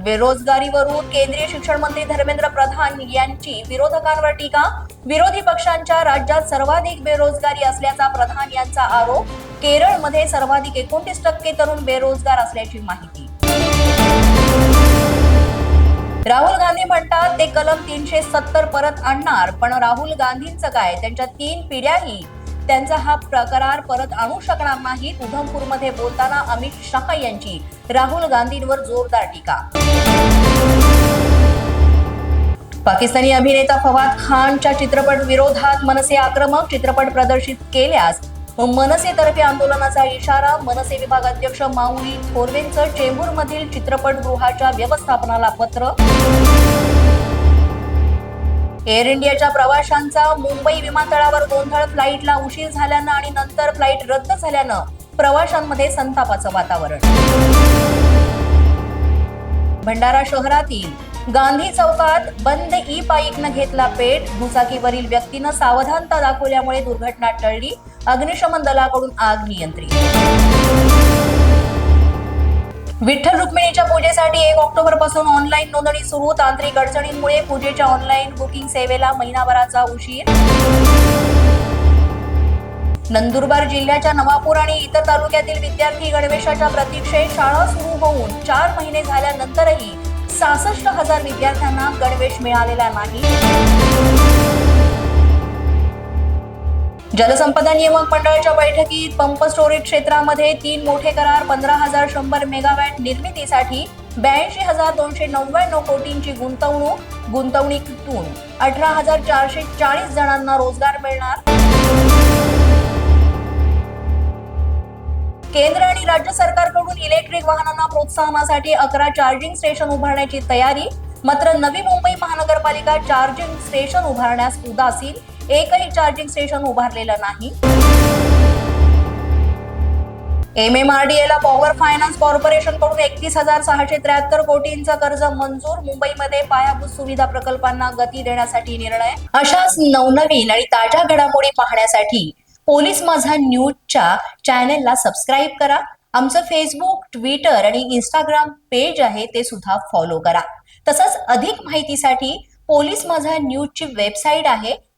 बेरोजगारीवरून केंद्रीय शिक्षण मंत्री धर्मेंद्र प्रधान यांची विरोधकांवर टीका. विरोधी पक्षांच्या राज्यात सर्वाधिक बेरोजगारी असल्याचा प्रधान यांचा आरोप. केरळमध्ये सर्वाधिक एकोणतीस टक्के तरुण बेरोजगार असल्याची माहिती. राहुल गांधी म्हणतात ते कलम तीनशे सत्तर परत आणणार पण राहुल गांधींचं काय? त्यांच्या तीन पिढ्याही त्यांचा हा प्रकार परत आणू शकणार नाहीत. उधमपूरमध्ये बोलताना अमित शहा यांची. राहुल गांधींवर जोरदार टीका. पाकिस्तानी अभिनेता फवाद खानच्या चित्रपट विरोधात मनसे आक्रमक चित्रपट प्रदर्शित केल्यास मनसेतर्फे आंदोलनाचा इशारा मनसे विभाग अध्यक्ष माऊली थोरवेंचं चेंबूरमधील चित्रपटगृहाच्या व्यवस्थापनाला पत्र. एअर इंडियाच्या प्रवाशांचा मुंबई विमानतळावर गोंधळ फ्लाईटला उशीर झाल्यानं आणि नंतर फ्लाईट रद्द झाल्यानं प्रवाशांमध्ये संतापाचं वातावरण. भंडारा शहरातील गांधी चौकात बंद ई बाईकनं घेतला पेट. दुचाकीवरील व्यक्तीनं सावधानता दाखवल्यामुळे दुर्घटना टळली. अग्निशमन दलाकडून आग नियंत्रित विठ्ठल रुक्मिणीच्या पूजेसाठी एक ऑक्टोबरपासून ऑनलाईन नोंदणी सुरू. तांत्रिक अडचणींमुळे पूजेच्या ऑनलाईन बुकिंग सेवेला महिनाभराचा उशीर. नंदुरबार जिल्ह्याच्या नवापूर आणि इतर तालुक्यातील विद्यार्थी गणवेशाच्या प्रतीक्षेत शाळा सुरू होऊन चार महिने झाल्यानंतरही सहासष्ट हजार विद्यार्थ्यांना गणवेश मिळालेला नाही. जलसंपदा नियामक मंडळाच्या बैठकीत पंप स्टोरेज क्षेत्रामध्ये तीन मोठे करार पंधरा हजार शंभर मेगावॅट निर्मितीसाठी ब्याऐंशी हजार दोनशे नव्याण्णव कोटींची गुंतवणूक गुंतवणुकीतून अठरा हजार चारशे चाळीस जणांना रोजगार मिळणार. केंद्र आणि राज्य सरकारकडून इलेक्ट्रिक वाहनांना प्रोत्साहनासाठी अकरा चार्जिंग स्टेशन उभारण्याची तयारी मात्र नवी मुंबई महानगरपालिका चार्जिंग स्टेशन उभारण्यास उदासीन एकही चार्जिंग स्टेशन उभारलेलं नाही. एम एम आर डी एला पॉवर फायनान्स कॉर्पोरेशनकडून एकतीस हजार सहाशे त्र्याहत्तर कोटींचं कर्ज मंजूर. मुंबईमध्ये पायाभूत सुविधा प्रकल्पांना गती देण्यासाठी निर्णय. अशाच नवनवीन आणि ताज्या घडामोडी पाहण्यासाठी पोलीस माझा न्यूजच्या चॅनेलला सबस्क्राईब करा. आमचं फेसबुक ट्विटर आणि इंस्टाग्राम पेज आहे ते सुद्धा फॉलो करा. तसंच अधिक माहितीसाठी पोलीस माझा न्यूजची वेबसाईट आहे